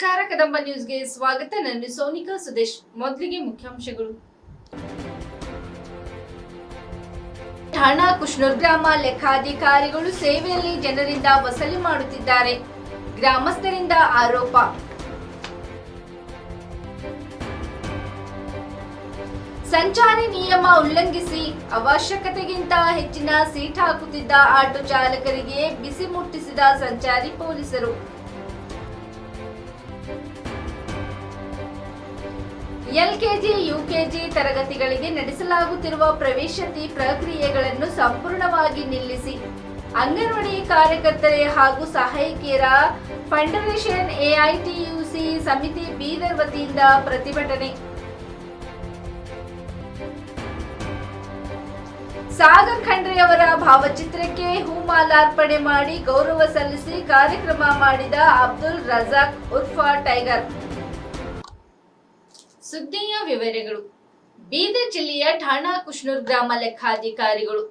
ನಮಸ್ಕಾರ, ಕದಂಬ ನ್ಯೂಸ್ಗೆ ಸ್ವಾಗತ. ನಾನು ಸೋನಿಕಾ ಸುದೇಶ್, ಮೊದಲಿಗೆ ಮುಖ್ಯಾಂಶಗಳು. ಠಾಣಾ ಕುಷ್ಣೂರ್ ಗ್ರಾಮ ಲೆಕ್ಕಾಧಿಕಾರಿಗಳು ಸೇವೆಯಲ್ಲಿ ಜನರಿಂದ ವಸೂಲಿ ಮಾಡುತ್ತಿದ್ದಾರೆ. ಗ್ರಾಮಸ್ಥರಿಂದ ಆರೋಪ. ಸಂಚಾರಿ ನಿಯಮ ಉಲ್ಲಂಘಿಸಿ ಅವಶ್ಯಕತೆಗಿಂತ ಹೆಚ್ಚಿನ ಸೀಟ್ ಹಾಕುತ್ತಿದ್ದ ಆಟೋ ಚಾಲಕರಿಗೆ ಬಿಸಿ ಮುಟ್ಟಿಸಿದ ಸಂಚಾರಿ ಪೊಲೀಸರು. ಎಲ್ಕೆಜಿ, ಯುಕೆಜಿ ತರಗತಿಗಳಿಗೆ ನಡೆಸಲಾಗುತ್ತಿರುವ ಪ್ರವೇಶತಿ ಪ್ರಕ್ರಿಯೆಗಳನ್ನು ಸಂಪೂರ್ಣವಾಗಿ ನಿಲ್ಲಿಸಿ ಅಂಗನವಾಡಿ ಕಾರ್ಯಕರ್ತರೆ ಹಾಗೂ ಸಹಾಯಕಿಯರ ಫೆಡರೇಷನ್ ಎಐಟಿಯುಸಿ ಸಮಿತಿ ಬೀದರ್ ವತಿಯಿಂದ ಪ್ರತಿಭಟನೆ. ಸಾಗರ್ ಖಂಡ್ರೆ ಅವರ ಭಾವಚಿತ್ರಕ್ಕೆ ಹೂಮಾಲಾರ್ಪಣೆ ಮಾಡಿ ಗೌರವ ಸಲ್ಲಿಸಿ ಕಾರ್ಯಕ್ರಮ ಮಾಡಿದ ಅಬ್ದುಲ್ ರಜಾಕ್ ಉರ್ಫಾ ಟೈಗರ್. ಸುದ್ದಿಯ ವಿವರಗಳು. ಬೀದರ್ ಜಿಲ್ಲೆಯ ಠಾಣಾ ಕುಷ್ಣೂರ್ ಗ್ರಾಮ ಲೆಕ್ಕಾಧಿಕಾರಿಗಳು.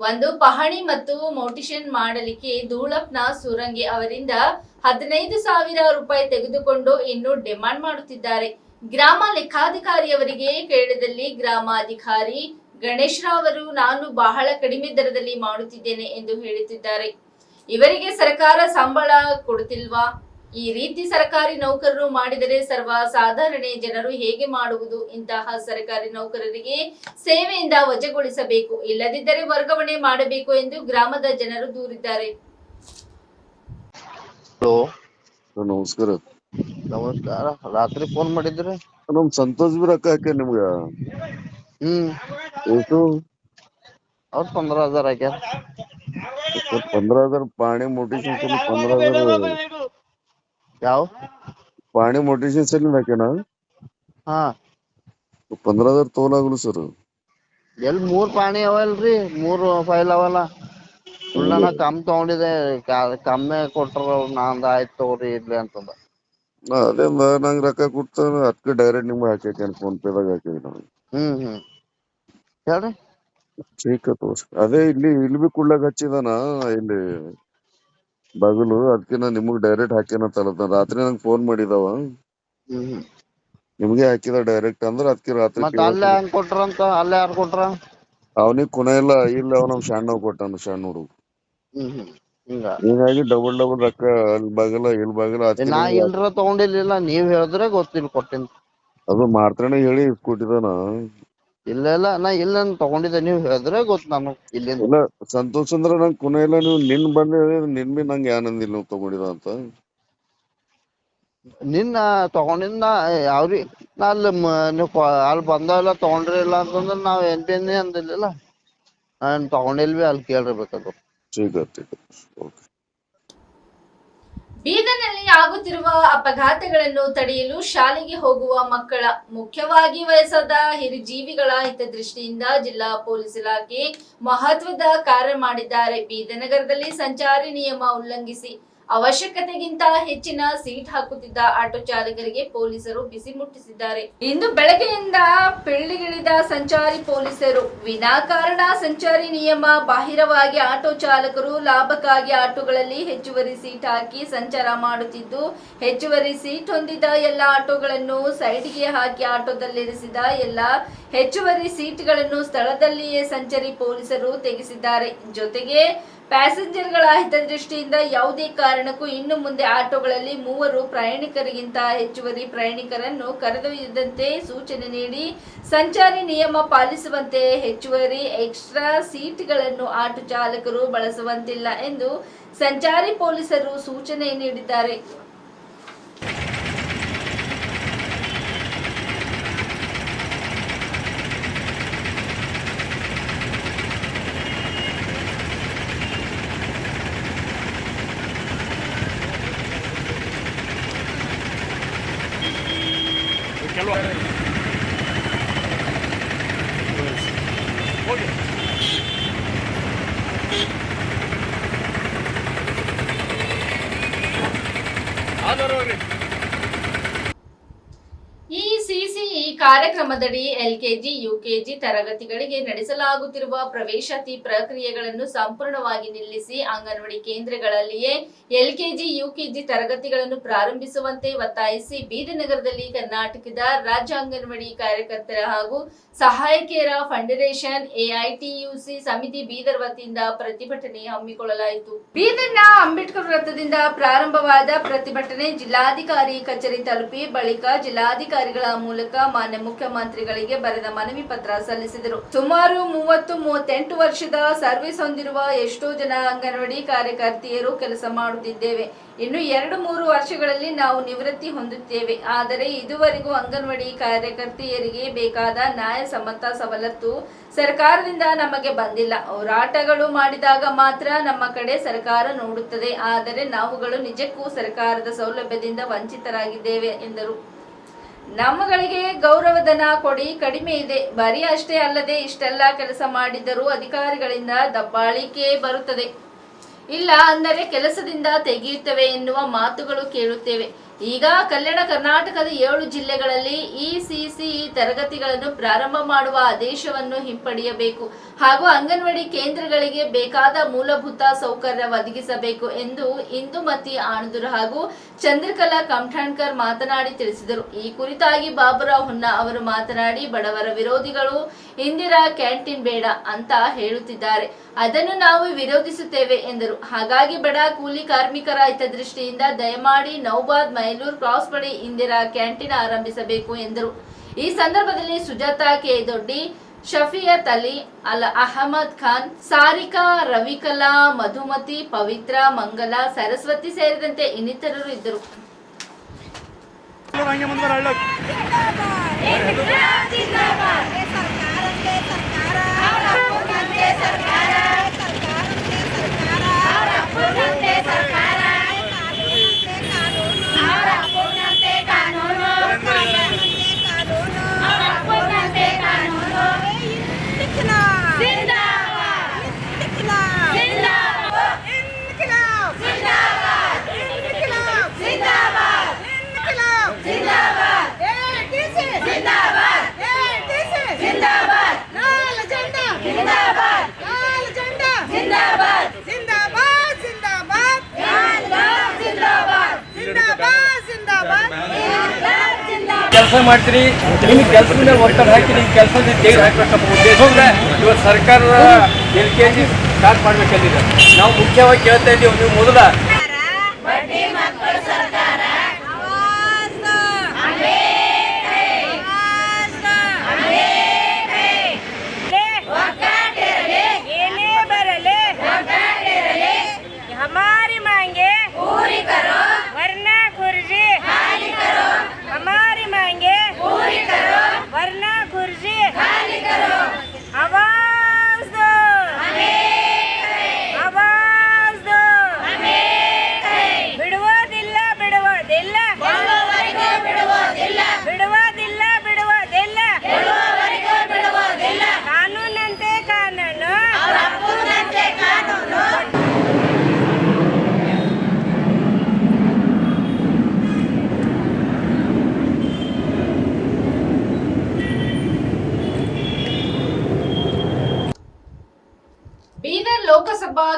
ಒಂದು ಪಹಣಿ ಮತ್ತು ಮೋಟಿಷನ್ ಮಾಡಲಿಕ್ಕೆ ಧೂಳಪ್ನ ಸುರಂಗಿ ಅವರಿಂದ ಹದಿನೈದು ಸಾವಿರ ರೂಪಾಯಿ ತೆಗೆದುಕೊಂಡು ಇನ್ನು ಡಿಮಾಂಡ್ ಮಾಡುತ್ತಿದ್ದಾರೆ. ಗ್ರಾಮ ಲೆಕ್ಕಾಧಿಕಾರಿಯವರಿಗೆ ಕೇಳಿದಲ್ಲಿ ಗ್ರಾಮಾಧಿಕಾರಿ ಗಣೇಶ್ ಅವರು, ನಾನು ಬಹಳ ಕಡಿಮೆ ದರದಲ್ಲಿ ಮಾಡುತ್ತಿದ್ದೇನೆ ಎಂದು ಹೇಳುತ್ತಿದ್ದಾರೆ. ಇವರಿಗೆ ಸರ್ಕಾರ ಸಂಬಳ ಕೊಡುತ್ತಿಲ್ವಾ? ಈ ರೀತಿ ಸರ್ಕಾರಿ ನೌಕರರು ಮಾಡಿದರೆ ಸರ್ವ ಸಾಧಾರಣ ಜನರು ಹೇಗೆ ಮಾಡುವುದು? ಇಂತಹ ಸರ್ಕಾರಿ ನೌಕರರಿಗೆ ಸೇವೆಯಿಂದ ವಜಗೊಳಿಸಬೇಕು ಇಲ್ಲದಿದ್ದರೆ ವರ್ಗಾವಣೆ ಮಾಡಬೇಕು ಎಂದು ಗ್ರಾಮದ ಜನರು ದೂರಿದ್ದಾರೆ. ನಮಸ್ಕಾರ. ನಮಸ್ಕಾರ. ರಾತ್ರಿ ಫೋನ್ ಮಾಡಿದ್ರಿ? ನಮ್ ಸಂತೋಷ್ ಬಿ ರೊಕ್ಕ ಹಾಕ್ಯಾರ ನಿಮ್ಗ. ಹ್ಮ್. ಎಷ್ಟು? ಅವ್ರ ಪಂದ್ರ ಹಜಾರ್ ಹಾಕ್ಯಾರ. ಪಂದ್ರ ಹಜಾರ್ ಪಾಣಿ ಮೋಟಿವೇಶನ್ ಪಂದ್ರ ಹಜಾರ್. ಯಾವ? ಪಾಣಿ ಮೋಟಿವೇಶನ್ ಸಲ ಹಾಕ್ಯಾನ ಹಾ. ಪಂದ್ರ ಹಜಾರ್ ತೋಲಾಗಲು ಸರ್. ಎಲ್ ಮೂರ್ ಪಾಣಿ ಅವಲ್ರಿ ಮೂರ್ ಫೈಲ್ ಅವಲ್ಲ. ಸುಳ್ಳನ ಕಮ್ ತಗೊಂಡಿದೆ ಕಾ- ಕಮ್ಮಿ ಕೊಟ್ರ ನಾಂದ ಆಯ್ತು ತಗೋರಿ ಇರ್ಲಿ ಅಂತಂದ. ನಾ ಅದೇ ನಂಗ್ ರೊಕ್ಕ ಕೊಡ್ತಾನ ಅದಕ್ಕೆ ಡೈರೆಕ್ಟ್ ನಿಮ್ಗೆ ಹಾಕ್ಯಾನ ಫೋನ್ ಪೇದಾಗ ಹಾಕಿದ್ವಿ ನಾವು ಹ್ಮ್ ಹ್ಮ್. ಹೇಳ್ರಿ. ಚೀಕ ತೋರ್ಸ್. ಅದೇ ಇಲ್ಲಿ ಇಲ್ಲಿ ಬಿ ಕುಡ್ಲಾಕ್ ಹಚ್ಚಿದಾನ ಇಲ್ಲಿ. ಬಗಲು ಅದಕ್ಕೆ ನಾ ನಿಮಗ್ ಡೈರೆಕ್ಟ್ ಹಾಕ್ಯಾನ ತಲತ ರಾತ್ರಿ ನಂಗೆ ಫೋನ್ ಮಾಡಿದವ. ನಿಮ್ಗೆ ಹಾಕಿದ ಡೈರೆಕ್ಟ್ ಅಂದ್ರ ಅದಕ್ಕೆ ರಾತ್ರಿ ಮತ್ತ ಅಲ್ಲೇ ಹಂಗ್ ಕೊಟ್ರಂತ ಅಲ್ಲೇ ಯಾರು ಕೊಟ್ರ? ಅವನಿಗೆ ಕುಣ ಇಲ್ಲ ಇಲ್ಲ ಅವ ನಮ್ ಸಣ್ಣ ಕೊಟ್ಟಾನ ಸಣ್ಣ ಹುಡುಗ ಹೀಗಾಗಿ ಡಬಲ್ ಡಬಲ್ ರೊಕ್ಕ ಅಲ್ಲಿ ಬಗಲ ಇಲ್ಲಿ ಬಗಲ ನಾ ನಿಮ್ಗೆ ಇಲ್ರ ತಗೊಂಡಿರ್ಲಿಲ್ಲ ನೀವ್ ಹೇಳಿದ್ರೆ ಗೊತ್ತಿಲ್ಲ ಕೊಟ್ಟಿನ್. ಅದು ಮಾರ್ತನೆ ಹೇಳಿ ಕೊಟ್ಟಿದಾನ ಇಲ್ಲ ಇಲ್ಲ ನಾ ಇಲ್ಲ ತಗೊಂಡಿದ್ದೆ. ನೀವ್ ಹೇಳಿದ್ರೆ ಗೊತ್ತು ನಾನು ಇಲ್ಲಿಂದ. ಇಲ್ಲ ಸಂತೋಷ್ ಅಂದ್ರ ನಂಗ್ ಕುನ ಇಲ್ಲ. ನೀವು ನಿನ್ ಬಂದು ಹೇಳಿದ್ರೆ ನಿನ್ ಬಿ ನಂಗೆ ಏನಂದಿಲ್ಲ ನೀವು ತಗೊಂಡಿದ ಅಂತ. ನಿನ್ನ ತಗೊಂಡಿದ್ದ ಯಾವ್ರಿ ನಾ ಅಲ್ಲಿ ಮ- ನೀವ್ ಕೊ- ಅಲ್ಲಿ ಬಂದವೆಲ್ಲ ತಗೊಂಡ್ರಿ ಇಲ್ಲ ಅಂತಂದ್ರ ನಾವ್ ಏನ್ ಬಿ ಅಂದಿಲ್ಲ ನಾನ್ ತಗೊಂಡಿಲ್ವಿ ಅಲ್ಲಿ ಕೇಳ್ರಿ ಅದು ಠೀಕ್ ಆತ್ ಠೀಕ್ ಓಕೆ ಬೀದರ್ನಲ್ಲಿ ಆಗುತ್ತಿರುವ ಅಪಘಾತಗಳನ್ನು ತಡೆಯಲು ಶಾಲೆಗೆ ಹೋಗುವ ಮಕ್ಕಳ ಮುಖ್ಯವಾಗಿ ವಯಸ್ಸಾದ ಹಿರಿಜೀವಿಗಳ ಹಿತದೃಷ್ಟಿಯಿಂದ ಜಿಲ್ಲಾ ಪೊಲೀಸ್ ಇಲಾಖೆ ಮಹತ್ವದ ಕಾರ್ಯ ಮಾಡಿದ್ದಾರೆ. ಬೀದನಗರದಲ್ಲಿ ಸಂಚಾರಿ ನಿಯಮ ಉಲ್ಲಂಘಿಸಿ ಅವಶ್ಯಕತೆಗಿಂತ ಹೆಚ್ಚಿನ ಸೀಟ್ ಹಾಕುತ್ತಿದ್ದ ಆಟೋ ಚಾಲಕರಿಗೆ ಪೊಲೀಸರು ಬಿಸಿ ಮುಟ್ಟಿಸಿದ್ದಾರೆ. ಇಂದು ಬೆಳಗ್ಗೆಯಿಂದ ಪೆಳ್ಳಿಗಿಳಿದ ಸಂಚಾರಿ ಪೊಲೀಸರು, ವಿನಾಕಾರಣ ಸಂಚಾರಿ ನಿಯಮ ಬಾಹಿರವಾಗಿ ಆಟೋ ಚಾಲಕರು ಲಾಭಕ್ಕಾಗಿ ಆಟೋಗಳಲ್ಲಿ ಹೆಚ್ಚುವರಿ ಸೀಟ್ ಹಾಕಿ ಸಂಚಾರ ಮಾಡುತ್ತಿದ್ದು, ಹೆಚ್ಚುವರಿ ಸೀಟ್ ಹೊಂದಿದ ಎಲ್ಲ ಆಟೋಗಳನ್ನು ಸೈಡ್ಗೆ ಹಾಕಿ ಆಟೋದಲ್ಲಿರಿಸಿದ ಎಲ್ಲ ಹೆಚ್ಚುವರಿ ಸೀಟ್ಗಳನ್ನು ಸ್ಥಳದಲ್ಲಿಯೇ ಸಂಚಾರಿ ಪೊಲೀಸರು ತೆಗೆಸಿದ್ದಾರೆ. ಜೊತೆಗೆ ಪ್ಯಾಸೆಂಜರ್ಗಳ ಹಿತದೃಷ್ಟಿಯಿಂದ ಯಾವುದೇ ಕಾರಣಕ್ಕೂ ಇನ್ನು ಮುಂದೆ ಆಟೋಗಳಲ್ಲಿ ಮೂವರು ಪ್ರಯಾಣಿಕರಿಗಿಂತ ಹೆಚ್ಚುವರಿ ಪ್ರಯಾಣಿಕರನ್ನು ಕರೆದೊಯ್ಯದಂತೆ ಸೂಚನೆ ನೀಡಿ, ಸಂಚಾರಿ ನಿಯಮ ಪಾಲಿಸುವಂತೆ ಹೆಚ್ಚುವರಿ ಎಕ್ಸ್ಟ್ರಾ ಸೀಟ್ಗಳನ್ನು ಆಟೋ ಚಾಲಕರು ಬಳಸುವಂತಿಲ್ಲ ಎಂದು ಸಂಚಾರಿ ಪೊಲೀಸರು ಸೂಚನೆ ನೀಡಿದ್ದಾರೆ. ಈ ಕಾರ್ಯಕ್ರಮದಡಿ ಎಲ್ಕೆಜಿ, ಯುಕೆಜಿ ತರಗತಿಗಳಿಗೆ ನಡೆಸಲಾಗುತ್ತಿರುವ ಪ್ರವೇಶಾತಿ ಪ್ರಕ್ರಿಯೆಗಳನ್ನು ಸಂಪೂರ್ಣವಾಗಿ ನಿಲ್ಲಿಸಿ ಅಂಗನವಾಡಿ ಕೇಂದ್ರಗಳಲ್ಲಿಯೇ ಎಲ್ಕೆಜಿ, ಯುಕೆಜಿ ತರಗತಿಗಳನ್ನು ಪ್ರಾರಂಭಿಸುವಂತೆ ಒತ್ತಾಯಿಸಿ ಬೀದಿನಗರದಲ್ಲಿ ಕರ್ನಾಟಕದ ರಾಜ್ಯ ಅಂಗನವಾಡಿ ಕಾರ್ಯಕರ್ತರ ಹಾಗೂ ಸಹಾಯಕಿಯರ ಫೆಡರೇಷನ್ ಎಐಟಿಯುಸಿ ಸಮಿತಿ ಬೀದರ್ ವತಿಯಿಂದ ಪ್ರತಿಭಟನೆ ಹಮ್ಮಿಕೊಳ್ಳಲಾಯಿತು. ಬೀದರ್ನ ಅಂಬೇಡ್ಕರ್ ವೃತ್ತದಿಂದ ಪ್ರಾರಂಭವಾದ ಪ್ರತಿಭಟನೆ ಜಿಲ್ಲಾಧಿಕಾರಿ ಕಚೇರಿ ತಲುಪಿ ಬಳಿಕ ಜಿಲ್ಲಾಧಿಕಾರಿಗಳ ಮೂಲಕ ಮಾನ್ಯ ಮುಖ್ಯಮಂತ್ರಿಗಳಿಗೆ ಬರೆದ ಮನವಿ ಪತ್ರ ಸಲ್ಲಿಸಿದರು. ಸುಮಾರು ಮೂವತ್ತು, ಮೂವತ್ತೆಂಟು ವರ್ಷದ ಸರ್ವಿಸ್ ಹೊಂದಿರುವ ಎಷ್ಟೋ ಜನ ಅಂಗನವಾಡಿ ಕಾರ್ಯಕರ್ತೆಯರು ಕೆಲಸ ಮಾಡುತ್ತಿದ್ದೇವೆ. ಇನ್ನು ಎರಡು, ಮೂರು ವರ್ಷಗಳಲ್ಲಿ ನಾವು ನಿವೃತ್ತಿ ಹೊಂದುತ್ತೇವೆ. ಆದರೆ ಇದುವರೆಗೂ ಅಂಗನವಾಡಿ ಕಾರ್ಯಕರ್ತೆಯರಿಗೆ ಬೇಕಾದ ನ್ಯಾಯ ಸಮ್ಮತ ಸವಲತ್ತು ಸರ್ಕಾರದಿಂದ ನಮಗೆ ಬಂದಿಲ್ಲ. ಹೋರಾಟಗಳು ಮಾಡಿದಾಗ ಮಾತ್ರ ನಮ್ಮ ಕಡೆ ಸರ್ಕಾರ ನೋಡುತ್ತದೆ. ಆದರೆ ನಾವುಗಳು ನಿಜಕ್ಕೂ ಸರ್ಕಾರದ ಸೌಲಭ್ಯದಿಂದ ವಂಚಿತರಾಗಿದ್ದೇವೆ, ಎಂದರು. ನಮ್ಮಗಳಿಗೆ ಗೌರವಧನ ಕೊಡಿ, ಕಡಿಮೆ ಇದೆ. ಬರೀ ಅಷ್ಟೇ ಅಲ್ಲದೆ ಇಷ್ಟೆಲ್ಲ ಕೆಲಸ ಮಾಡಿದರೂ ಅಧಿಕಾರಿಗಳಿಂದ ದಬ್ಬಾಳಿಕೆ ಬರುತ್ತದೆ. ಇಲ್ಲ, ಅಂದರೆ ಕೆಲಸದಿಂದ ತೆಗೆಯುತ್ತವೆ ಎನ್ನುವ ಮಾತುಗಳು ಕೇಳುತ್ತೇವೆ. ಈಗ ಕಲ್ಯಾಣ ಕರ್ನಾಟಕದ ಏಳು ಜಿಲ್ಲೆಗಳಲ್ಲಿ ಇಸಿಸಿ ತರಗತಿಗಳನ್ನು ಪ್ರಾರಂಭ ಮಾಡುವ ಆದೇಶವನ್ನು ಹಿಂಪಡೆಯಬೇಕು ಹಾಗೂ ಅಂಗನವಾಡಿ ಕೇಂದ್ರಗಳಿಗೆ ಬೇಕಾದ ಮೂಲಭೂತ ಸೌಕರ್ಯ ಒದಗಿಸಬೇಕು ಎಂದು ಇಂದುಮತಿ ಆಣದೂರ್ ಹಾಗೂ ಚಂದ್ರಕಲಾ ಕಮಠಾಣ್ಕರ್ ಮಾತನಾಡಿ ತಿಳಿಸಿದರು. ಈ ಕುರಿತಾಗಿ ಬಾಬುರಾವ್ ಹುನ್ನಾ ಅವರು ಮಾತನಾಡಿ, ಬಡವರ ವಿರೋಧಿಗಳು ಇಂದಿರಾ ಕ್ಯಾಂಟೀನ್ ಬೇಡ ಅಂತ ಹೇಳುತ್ತಿದ್ದಾರೆ. ಅದನ್ನು ನಾವು ವಿರೋಧಿಸುತ್ತೇವೆ ಎಂದರು. ಹಾಗಾಗಿ ಬಡ ಕೂಲಿ ಕಾರ್ಮಿಕರ ಹಿತದೃಷ್ಟಿಯಿಂದ ದಯಮಾಡಿ ನೌಬಾದ್ ಮೈಲೂರ್ ಕ್ರಾಸ್ ಬಳಿ ಇಂದಿರಾ ಕ್ಯಾಂಟೀನ್ ಆರಂಭಿಸಬೇಕು ಎಂದರು. ಈ ಸಂದರ್ಭದಲ್ಲಿ ಸುಜಾತಾ ಕೆ ದೊಡ್ಡಿ ಶಫಿಯತ್ ಅಲಿ ಅಲ್ ಅಹಮದ್ ಖಾನ್ ಸಾರಿಕಾ ರವಿಕಲಾ ಮಧುಮತಿ ಪವಿತ್ರ ಮಂಗಲ ಸರಸ್ವತಿ ಸೇರಿದಂತೆ ಇನ್ನಿತರರು ಇದ್ದರು. ಹಂಗೆ ಕೆಲಸ ಮಾಡ್ತೀರಿ. ನಿಮ್ಗೆ ಕೆಲಸದ ಮೇಲೆ ಒತ್ತಡ ಹಾಕಿ, ನಿಮ್ಗೆ ಕೆಲಸ ತೆಗೆದು ಹಾಕಬೇಕಪ್ಪ ಉದ್ದೇಶ ಅಂದ್ರೆ ಇವತ್ತು ಸರ್ಕಾರ ಎಲ್ ಕೆ ಜಿ ಸ್ಟಾರ್ಟ್ ಮಾಡ್ಬೇಕಂದಿದೆ. ನಾವು ಮುಖ್ಯವಾಗಿ ಕೇಳ್ತಾ ಇದ್ದೀವಿ, ನೀವು ಮೊದಲ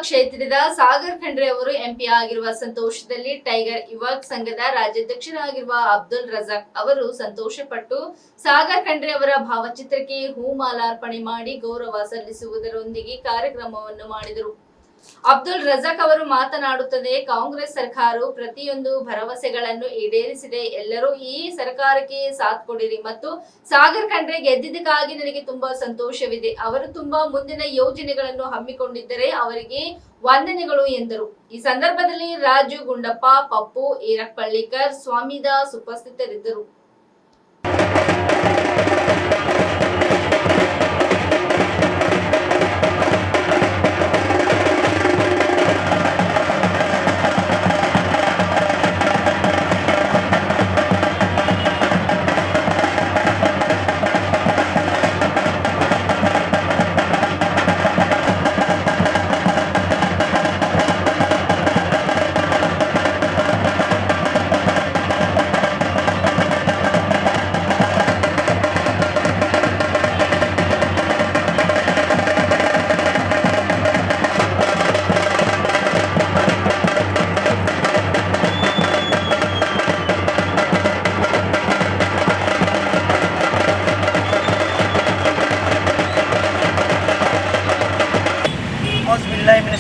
ಕ್ಷೇತ್ರದ ಸಾಗರ್ ಖಂಡ್ರೆ ಅವರು ಎಂಪಿ ಆಗಿರುವ ಸಂತೋಷದಲ್ಲಿ ಟೈಗರ್ ಯುವಕ್ ಸಂಘದ ರಾಜ್ಯಾಧ್ಯಕ್ಷರಾಗಿರುವ ಅಬ್ದುಲ್ ರಜಾಕ್ ಅವರು ಸಂತೋಷಪಟ್ಟು ಸಾಗರ್ ಖಂಡ್ರೆ ಅವರ ಭಾವಚಿತ್ರಕ್ಕೆ ಹೂಮಾಲಾರ್ಪಣೆ ಮಾಡಿ ಗೌರವ ಸಲ್ಲಿಸುವುದರೊಂದಿಗೆ ಕಾರ್ಯಕ್ರಮವನ್ನು ಮಾಡಿದರು. ಅಬ್ದುಲ್ ರಜಾಕ್ ಅವರು ಮಾತನಾಡುತ್ತದೆ, ಕಾಂಗ್ರೆಸ್ ಸರ್ಕಾರವು ಪ್ರತಿಯೊಂದು ಭರವಸೆಗಳನ್ನು ಈಡೇರಿಸಿದೆ, ಎಲ್ಲರೂ ಈ ಸರ್ಕಾರಕ್ಕೆ ಸಾಥ್ ಕೊಡಿರಿ ಮತ್ತು ಸಾಗರ್ ಖಂಡ್ರೆ ಗೆದ್ದಿದ್ದಕ್ಕಾಗಿ ನನಗೆ ತುಂಬಾ ಸಂತೋಷವಿದೆ. ಅವರು ತುಂಬಾ ಮುಂದಿನ ಯೋಜನೆಗಳನ್ನು ಹಮ್ಮಿಕೊಂಡಿದ್ದರೆ ಅವರಿಗೆ ವಂದನೆಗಳು ಎಂದರು. ಈ ಸಂದರ್ಭದಲ್ಲಿ ರಾಜು ಗುಂಡಪ್ಪ, ಪಪ್ಪು ಈರಕ್ ಪಳ್ಳಿಕರ್ ಸ್ವಾಮಿದಾಸ್ ಉಪಸ್ಥಿತರಿದ್ದರು.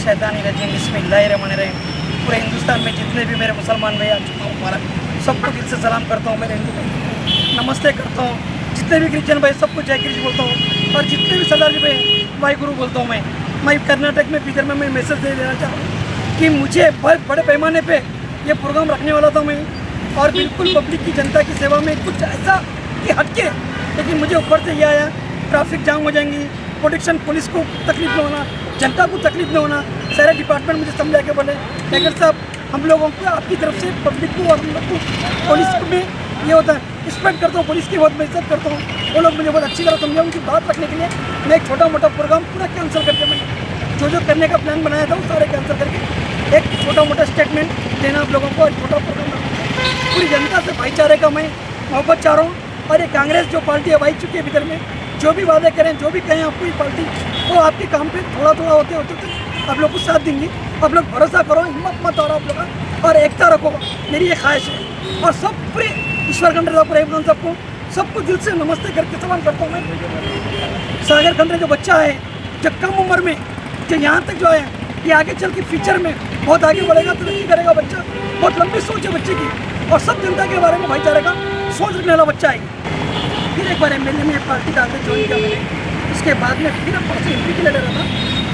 रजीम बिस्मिल्लाहिर्रहमानिर्रहीम पूरे हिंदुस्तान में जितने भी मेरे मुसलमान भाई आ चुका हूँ मुबारक सबको दिल से सलाम करता हूँ मेरे हिंदू भाई नमस्ते करता हूँ। जितने भी क्रिश्चियन भाई सबको जय कृष्ण बोलता हूँ। और जितने भी सरदार जी भाई वाई गुरु बोलता हूँ मैं। मैं कर्नाटक में बिदर में मैं मैसेज दे देना चाह हूँ कि मुझे बहुत बड़े पैमाने पर ये प्रोग्राम रखने वाला था मैं। और बिल्कुल पब्लिक की जनता की सेवा में कुछ ऐसा कि हटके लेकिन मुझे ऊपर से ये आया ट्रैफ़िक जाम हो जाएँगी प्रोटेक्शन पुलिस को तकलीफ़ न होना, जनता को तकलीफ़ न होना, सारे डिपार्टमेंट मुझे समझा के बोले, लेकिन साहब हम लोगों को आपकी तरफ़ से पब्लिक को और लोग को पुलिस को में ये होता है रिस्पेक्ट करता हूँ पुलिस की बहुत इज़्ज़त करता हूँ। वो लोग मुझे बहुत अच्छी तरह समझा उनकी बात रखने के लिए मैं एक छोटा मोटा प्रोग्राम पूरा कैंसिल करके मैं जो जो करने का प्लान बनाया था, वो सारे कैंसिल करके एक छोटा मोटा स्टेटमेंट देना आप लोगों को और छोटा प्रोग्राम पूरी जनता से भाईचारे का मैं मोहब्बत चाह रहा हूँ और ये कांग्रेस जो पार्टी है, भाई चुकी है भीतर में जो भी वादे करें, जो भी कहें, आपको ये पार्टी, वो आपके काम पे थोड़ा थोड़ा होते होते होते, आप लोग को साथ देंगे। आप लोग भरोसा करो, हिम्मत मत और आप लोग और एकता रखो। मेरी ये ख्वाहिश है। और सब पूरे ईश्वर खंडे साहब प्रेम खान सबको सबको दिल से नमस्ते करके सलाम करता हूँ मैं। सागर खंडे जो बच्चा है, जो कम उम्र में, जो यहाँ तक जो है ये आगे चल के फ्यूचर में बहुत आगे बढ़ेगा, तरक्की करेगा बच्चा। बहुत लंबी सोच है बच्चे की। और सब जनता के बारे में भाईचारे का सोच रखने वाला बच्चा है। फिर एक बार एम एल ए में पार्टी कांग्रेस ज्वाइन किया मैंने। उसके बाद में फिर अब परसों एम के लिए लड़ा था।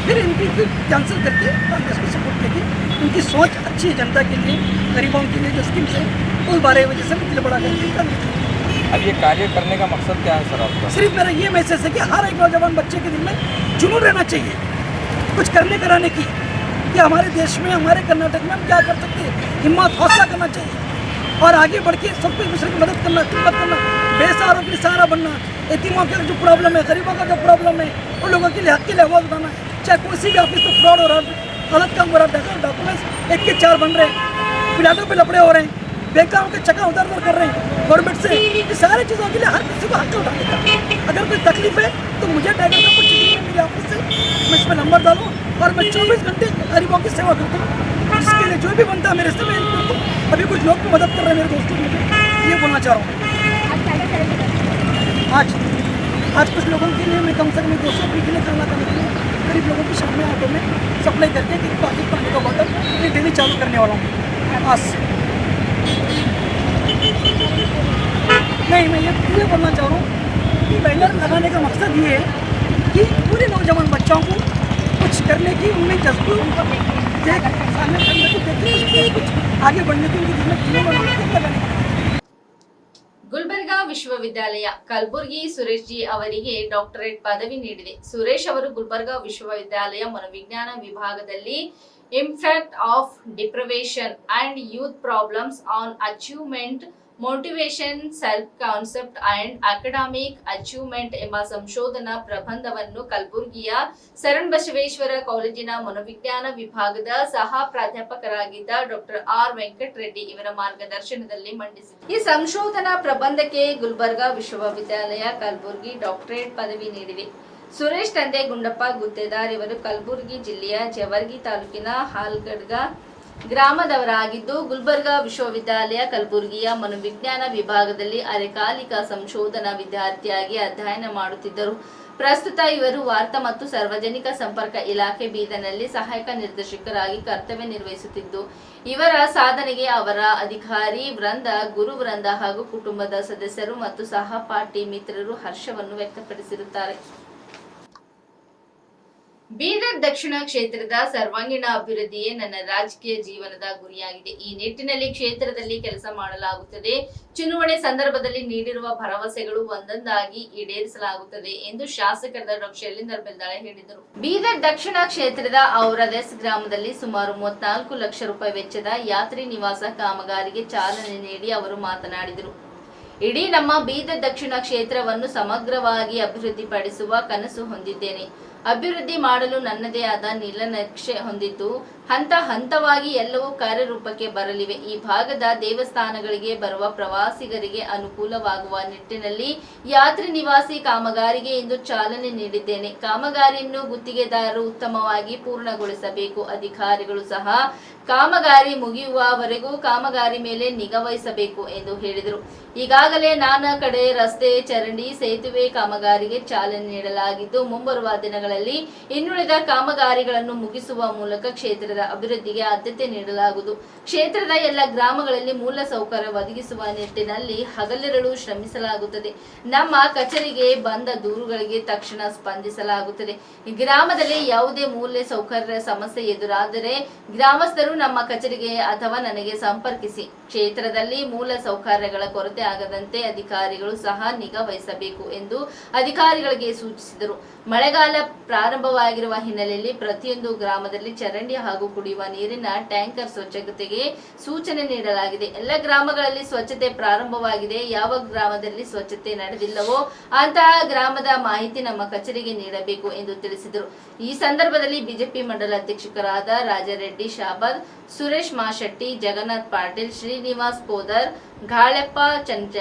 फिर एम पी कैंसिल करके कांग्रेस को सपोर्ट करके उनकी सोच अच्छी है जनता के लिए गरीबों के लिए जो स्कीम्स है उस बारे वजह से मैं बड़ा करके अब ये कार्य करने का मकसद क्या है सर आपका? सिर्फ़ मेरा ये मैसेज है कि हर एक नौजवान बच्चे के दिल में जुनून रहना चाहिए। कुछ करने कराने की कि हमारे देश में हमारे कर्नाटक में हम क्या कर सकते हैं? हिम्मत हौसला करना चाहिए। और आगे बढ़ के सबको एक दूसरे की मदद करना खिदमत करना। बेसहारों के लिए सहारा बनना। यतीमों का जो प्रॉब्लम है, गरीबों का जो प्रॉब्लम है, उन लोगों के लिए हक के लिए आवाज़ उठाना। चाहे कोई भी ऑफ़िस में फ्रॉड हो रहा है, गलत काम हो रहा है डॉक्यूमेंट्स एक के चार बन रहे हैं पिलाटों पे लपड़े हो रहे हैं, बेकारों के चक्का उधर उधर कर रहे हैं गवर्नमेंट से। ये सारी चीज़ों के लिए हर किसी को हक उठाने का अगर कोई तकलीफ़ है तो मुझे टाइगर का चीज़ मेरे ऑफ़िस से, मैं इसमें नंबर डालूँ और मैं चौबीस घंटे गरीबों की सेवा करता हूँ इसके लिए जो भी बनता है मेरे से मैं हेल्प करता हूँ। अभी कुछ लोग मदद कर रहे हैं मेरे दोस्तों मुझे ये बोलना चाह रहा हूँ। आज आज कुछ लोगों के लिए, मैं कम से कम दो सौ रुपये के लिए गरीब लोगों की शामिल ऑटो में सप्लाई करके एक पाकिट पानी का बॉटल मैं डेली चालू करने वाला हूँ। आज। नहीं, मैं ये पूरे बोलना चाह रहा हूँ कि बैनर लगाने का मकसद ये है कि पूरे नौजवान बच्चों को कुछ करने की उनमें जज्बे, उनका देख, सामने करने को तो देखते कुछ आगे बढ़ने की उनकी ज़िम्मेदारी लगाने का ವಿಶ್ವವಿದ್ಯಾಲಯ ಕಲಬುರ್ಗಿ ಸುರೇಶ್ ಜಿ ಅವರಿಗೆ ಡಾಕ್ಟರೇಟ್ ಪದವಿ ನೀಡಿದೆ. ಸುರೇಶ್ ಅವರು ಗುಲ್ಬರ್ಗಾ ವಿಶ್ವವಿದ್ಯಾಲಯ ಮನೋವಿಜ್ಞಾನ ವಿಭಾಗದಲ್ಲಿ impact of deprivation and youth problems on achievement motivation self concept and academic achievement ಎಂಬ ಸಂಶೋಧನಾ ಪ್ರಬಂಧವನ್ನು ಕಲಬುರಗಿಯ ಶರಣ್ ಬಸವೇಶ್ವರ ಕಾಲೇಜಿನ ಮನೋವಿಜ್ಞಾನ ವಿಭಾಗದ ಸಹ ಪ್ರಾಧ್ಯಾಪಕರಾಗಿದ್ದ ಡಾಕ್ಟರ್ ಆರ್ ವೆಂಕಟ ರೆಡ್ಡಿ ಇವರ ಮಾರ್ಗದರ್ಶನದಲ್ಲಿ ಮಂಡಿಸಿದರು. ಈ ಸಂಶೋಧನಾ ಪ್ರಬಂಧಕ್ಕೆ ಗುಲ್ಬರ್ಗಾ ವಿಶ್ವವಿದ್ಯಾಲಯ ಕಲಬುರಗಿ ಡಾಕ್ಟರೇಟ್ ಪದವಿ ನೀಡಿದೆ ಸುರೇಶ್ ತಂದೆ ಗುಂಡಪ್ಪ ಗುತ್ತೇದಾರ್ ಇವರು ಕಲಬುರಗಿ ಜಿಲ್ಲೆಯ ಜವರ್ಗಿ ತಾಲೂಕಿನ ಹಾಲ್ಗಡ್ಗ ಗ್ರಾಮದವರಾಗಿದ್ದು ಗುಲ್ಬರ್ಗಾ ವಿಶ್ವವಿದ್ಯಾಲಯ ಕಲಬುರಗಿಯ ಮನೋವಿಜ್ಞಾನ ವಿಭಾಗದಲ್ಲಿ ಅರೆಕಾಲಿಕ ಸಂಶೋಧನಾ ವಿದ್ಯಾರ್ಥಿಯಾಗಿ ಅಧ್ಯಯನ ಮಾಡುತ್ತಿದ್ದರು. ಪ್ರಸ್ತುತ ಇವರು ವಾರ್ತಾ ಮತ್ತು ಸಾರ್ವಜನಿಕ ಸಂಪರ್ಕ ಇಲಾಖೆ ಬೀದನಲ್ಲಿ ಸಹಾಯಕ ನಿರ್ದೇಶಕರಾಗಿ ಕರ್ತವ್ಯ ನಿರ್ವಹಿಸುತ್ತಿದ್ದು, ಇವರ ಸಾಧನೆಗೆ ಅವರ ಅಧಿಕಾರಿ, ವೃಂದ, ಗುರು ವೃಂದ ಹಾಗೂ ಕುಟುಂಬದ ಸದಸ್ಯರು ಮತ್ತು ಸಹಪಾಠಿ ಮಿತ್ರರು ಹರ್ಷವನ್ನು ವ್ಯಕ್ತಪಡಿಸಿರುತ್ತಾರೆ. ಬೀದರ್ ದಕ್ಷಿಣ ಕ್ಷೇತ್ರದ ಸರ್ವಾಂಗೀಣ ಅಭಿವೃದ್ಧಿಯೇ ನನ್ನ ರಾಜಕೀಯ ಜೀವನದ ಗುರಿಯಾಗಿದೆ. ಈ ನಿಟ್ಟಿನಲ್ಲಿ ಕ್ಷೇತ್ರದಲ್ಲಿ ಕೆಲಸ ಮಾಡಲಾಗುತ್ತದೆ. ಚುನಾವಣೆ ಸಂದರ್ಭದಲ್ಲಿ ನೀಡಿರುವ ಭರವಸೆಗಳು ಒಂದೊಂದಾಗಿ ಈಡೇರಿಸಲಾಗುತ್ತದೆ ಎಂದು ಶಾಸಕರಾದ ಡಾಕ್ಟರ್ ಶೈಲೇಂದ್ರ ಬೆಲ್ದಾಳೆ ಹೇಳಿದರು. ಬೀದರ್ ದಕ್ಷಿಣ ಕ್ಷೇತ್ರದ ಔರದೆಸ್ ಗ್ರಾಮದಲ್ಲಿ ಸುಮಾರು ಮೂವತ್ನಾಲ್ಕು ಲಕ್ಷ ರೂಪಾಯಿ ವೆಚ್ಚದ ಯಾತ್ರಿ ನಿವಾಸ ಕಾಮಗಾರಿಗೆ ಚಾಲನೆ ನೀಡಿ ಅವರು ಮಾತನಾಡಿದರು. ಇಡೀ ನಮ್ಮ ಬೀದರ್ ದಕ್ಷಿಣ ಕ್ಷೇತ್ರವನ್ನು ಸಮಗ್ರವಾಗಿ ಅಭಿವೃದ್ಧಿಪಡಿಸುವ ಕನಸು ಹೊಂದಿದ್ದೇನೆ. ಅಭಿವೃದ್ಧಿ ಮಾಡಲು ನನ್ನದೇ ಆದ ನೀಲನಕ್ಷೆ ಹೊಂದಿದ್ದು, ಹಂತ ಹಂತವಾಗಿ ಎಲ್ಲವೂ ಕಾರ್ಯರೂಪಕ್ಕೆ ಬರಲಿವೆ. ಈ ಭಾಗದ ದೇವಸ್ಥಾನಗಳಿಗೆ ಬರುವ ಪ್ರವಾಸಿಗರಿಗೆ ಅನುಕೂಲವಾಗುವ ನಿಟ್ಟಿನಲ್ಲಿ ಯಾತ್ರಿ ನಿವಾಸಿ ಕಾಮಗಾರಿಗೆ ಇಂದು ಚಾಲನೆ ನೀಡಿದ್ದೇನೆ. ಕಾಮಗಾರಿಯನ್ನು ಗುತ್ತಿಗೆದಾರರು ಉತ್ತಮವಾಗಿ ಪೂರ್ಣಗೊಳಿಸಬೇಕು. ಅಧಿಕಾರಿಗಳು ಸಹ ಕಾಮಗಾರಿ ಮುಗಿಯುವವರೆಗೂ ಕಾಮಗಾರಿ ಮೇಲೆ ನಿಗಾ ವಹಿಸಬೇಕು ಎಂದು ಹೇಳಿದರು. ಈಗಾಗಲೇ ನಾನಾ ಕಡೆ ರಸ್ತೆ, ಚರಂಡಿ, ಸೇತುವೆ ಕಾಮಗಾರಿಗೆ ಚಾಲನೆ ನೀಡಲಾಗಿದ್ದು, ಮುಂಬರುವ ದಿನಗಳಲ್ಲಿ ಇನ್ನುಳಿದ ಕಾಮಗಾರಿಗಳನ್ನು ಮುಗಿಸುವ ಮೂಲಕ ಕ್ಷೇತ್ರದ ಅಭಿವೃದ್ಧಿಗೆ ಆದ್ಯತೆ ನೀಡಲಾಗುವುದು. ಕ್ಷೇತ್ರದ ಎಲ್ಲ ಗ್ರಾಮಗಳಲ್ಲಿ ಮೂಲ ಸೌಕರ್ಯ ಒದಗಿಸುವ ನಿಟ್ಟಿನಲ್ಲಿ ಹಗಲಿರಲು ಶ್ರಮಿಸಲಾಗುತ್ತದೆ. ನಮ್ಮ ಕಚೇರಿಗೆ ಬಂದ ದೂರುಗಳಿಗೆ ತಕ್ಷಣ ಸ್ಪಂದಿಸಲಾಗುತ್ತದೆ. ಗ್ರಾಮದಲ್ಲಿ ಯಾವುದೇ ಮೂಲ ಸೌಕರ್ಯ ಸಮಸ್ಯೆ ಎದುರಾದರೆ ಗ್ರಾಮಸ್ಥರು ನಮ್ಮ ಕಚೇರಿಗೆ ಅಥವಾ ನನಗೆ ಸಂಪರ್ಕಿಸಿ. ಕ್ಷೇತ್ರದಲ್ಲಿ ಮೂಲ ಸೌಕರ್ಯಗಳ ಕೊರತೆ ಆಗದಂತೆ ಅಧಿಕಾರಿಗಳು ಸಹ ನಿಗಾ ವಹಿಸಬೇಕು ಎಂದು ಅಧಿಕಾರಿಗಳಿಗೆ ಸೂಚಿಸಿದರು. ಮಳೆಗಾಲ ಪ್ರಾರಂಭವಾಗಿರುವ ಹಿನ್ನೆಲೆಯಲ್ಲಿ ಪ್ರತಿಯೊಂದು ಗ್ರಾಮದಲ್ಲಿ ಚರಂಡಿ ಹಾಗೂ ಕುಡಿಯುವ ನೀರಿನ ಟ್ಯಾಂಕರ್ ಸ್ವಚ್ಛತೆಗೆ ಸೂಚನೆ ನೀಡಲಾಗಿದೆ. ಎಲ್ಲ ಗ್ರಾಮಗಳಲ್ಲಿ ಸ್ವಚ್ಛತೆ ಪ್ರಾರಂಭವಾಗಿದೆ. ಯಾವ ಗ್ರಾಮದಲ್ಲಿ ಸ್ವಚ್ಛತೆ ನಡೆದಿಲ್ಲವೋ ಅಂತಹ ಗ್ರಾಮದ ಮಾಹಿತಿ ನಮ್ಮ ಕಚೇರಿಗೆ ನೀಡಬೇಕು ಎಂದು ತಿಳಿಸಿದರು. ಈ ಸಂದರ್ಭದಲ್ಲಿ ಬಿಜೆಪಿ ಮಂಡಲ ಅಧ್ಯಕ್ಷರಾದ ರಾಜಾರೆಡ್ಡಿ ಶಾಬಾದ್ ಸುರೇಶ್ ಮಾಶೆಟ್ಟಿ, ಜಗನ್ನಾಥ್ ಪಾಟೀಲ್, ಶ್ರೀನಿವಾಸ್ ಪೋದರ್, ಗಾಳೆಪ್ಪ ಚಂಚ,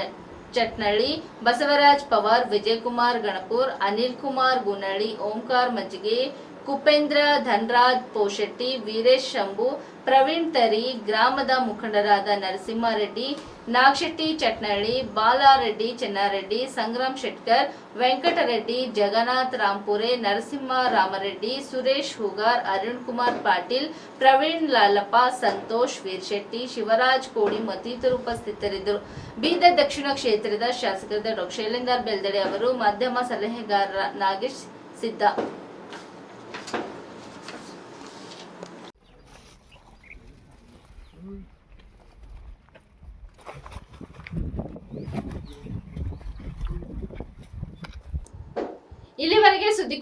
ಚಟ್ನಳ್ಳಿ, ಬಸವರಾಜ್ ಪವಾರ್, ವಿಜಯಕುಮಾರ್ ಗಣಪುರ್ ಅನಿಲ್ ಕುಮಾರ್ ಗುನಳ್ಳಿ ಓಂಕಾರ್ ಮಜ್ಜಿಗೆ ಕುಪೇಂದ್ರ ಧನ್ರಾಜ್ ಪೋಶೆಟ್ಟಿ, ವೀರೇಶ್ ಶಂಭು, ಪ್ರವೀಣ್ ತರಿ, ಗ್ರಾಮದ ಮುಖಂಡರಾದ ನರಸಿಂಹಾರೆಡ್ಡಿ, ನಾಗಶೆಟ್ಟಿ ಚಟ್ನಳ್ಳಿ ಬಾಲಾರೆಡ್ಡಿ ಚೆನ್ನಾರೆಡ್ಡಿ, ಸಂಗ್ರಾಮ್ ಶೆಟ್ಕರ್, ವೆಂಕಟರೆಡ್ಡಿ, ಜಗನ್ನಾಥ್ ರಾಂಪುರೆ, ನರಸಿಂಹ ರಾಮರೆಡ್ಡಿ, ಸುರೇಶ್ ಹೂಗಾರ್, ಅರುಣ್ ಕುಮಾರ್ ಪಾಟೀಲ್, ಪ್ರವೀಣ್ ಲಾಲಪ್ಪ, ಸಂತೋಷ್ ವೀರ್ಶೆಟ್ಟಿ, ಶಿವರಾಜ್ ಕೋಡಿ ಮತ್ತಿತರು ಉಪಸ್ಥಿತರಿದ್ದರು. ಬೀದರ್ ದಕ್ಷಿಣ ಕ್ಷೇತ್ರದ ಶಾಸಕರಾದ ಡಾಕ್ಟರ್ ಶೈಲೇಂದರ್ ಬೆಲ್ದಡೆ ಅವರು ಮಾಧ್ಯಮ ಸಲಹೆಗಾರ ನಾಗೇಶ್ ಸಿದ್ದ ಇಲ್ಲಿವರೆಗೆ ಸುದ್ದಿ